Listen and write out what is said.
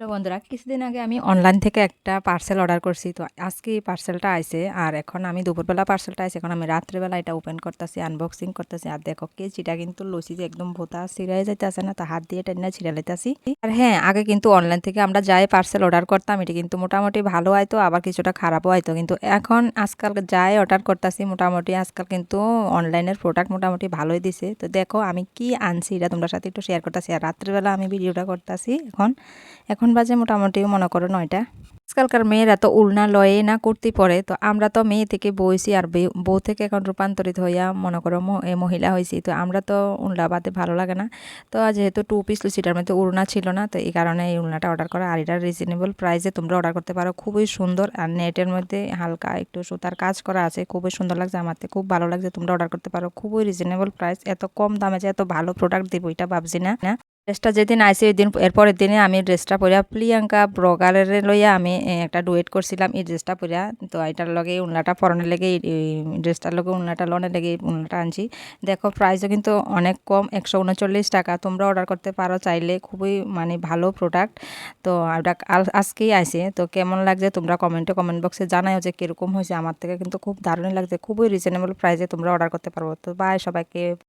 তো বন্ধুরা, কিছুদিন আগে আমি অনলাইন থেকে একটা পার্সেল অর্ডার করছি। তো আজকে এই পার্সেলটা আইছে আর এখন আমি দুপুরবেলা পার্সেলটা আইছে, এখন আমি রাত্রেবেলা এটা ওপেন করতেছি আনবক্সিং করতেছি। আর দেখো কেজিটা কিন্তু লসি যে একদম ভোতা ছিঁড়াই যাইতেছে না, তা হাত দিয়ে টেনে ছিঁড়া লাইতেছি। আর হ্যাঁ আগে কিন্তু অনলাইন থেকে আমরা যাই পার্সেল অর্ডার করতাম, এটা কিন্তু মোটামুটি ভালো আইতো, আবার কিছুটা খারাপও আইতো। কিন্তু এখন আজকাল যাই অর্ডার করতেছি, মোটামুটি আজকাল কিন্তু অনলাইনের প্রোডাক্ট মোটামুটি ভালোই দিছে। তো দেখো আমি কি আনছি, এটা তোমরা সাথে একটু শেয়ার করতেছি। আর রাত্রেবেলা আমি ভিডিওটা করতেছি এখন। এখন বাজে মোটামুটি, মনে করো নয়টা। আজকালকার মেয়েরা তো উলনা লয়ে না কুর্তি পরে, তো আমরা তো মেয়ে থেকে বইছি আর বউ থেকে এখন রূপান্তরিত হইয়া, মনে করো মহিলা হয়েছি, তো আমরা তো উলনা বাদে ভালো লাগে না। তো যেহেতু টু পিস সেটার মধ্যে উড়না ছিল না, তো এই কারণে এই উলনাটা অর্ডার করা আর এটা রিজনেবল প্রাইসে তোমরা অর্ডার করতে পারো। খুবই সুন্দর আর নেটের মধ্যে হালকা একটু সুতার কাজ করা আছে, খুবই সুন্দর লাগছে, আমার খুব ভালো লাগছে, তোমরা অর্ডার করতে পারো। খুবই রিজনেবল প্রাইস এত কম দামে যে এত ভালো প্রোডাক্ট দিব, এটা ভাবছি না। ড্রেসটা যেদিন আইসে ওই দিন এরপরের দিনে আমি ড্রেসটা পরিয়া প্রিয়াঙ্কা ব্রগারের লইয়া আমি একটা ডুয়েট করছিলাম এই ড্রেসটা পরিয়া। তো এটার লগে উনলাটা পরনের লেগে ড্রেসটার লগে উনলাটা লনের লেগে উনলাটা আনছি। দেখো প্রাইসও কিন্তু অনেক কম, একশো উনচল্লিশ টাকা। তোমরা অর্ডার করতে পারো চাইলে, খুবই মানে ভালো প্রোডাক্ট। তো ওটা আজকেই আইসে তো কেমন লাগছে তোমরা কমেন্টে কমেন্ট বক্সে জানাও যে কীরকম হয়েছে। আমার থেকে কিন্তু খুব দারুণই লাগছে। খুবই রিজনেবল প্রাইসে তোমরা অর্ডার করতে পারব তো বাই সবাইকে।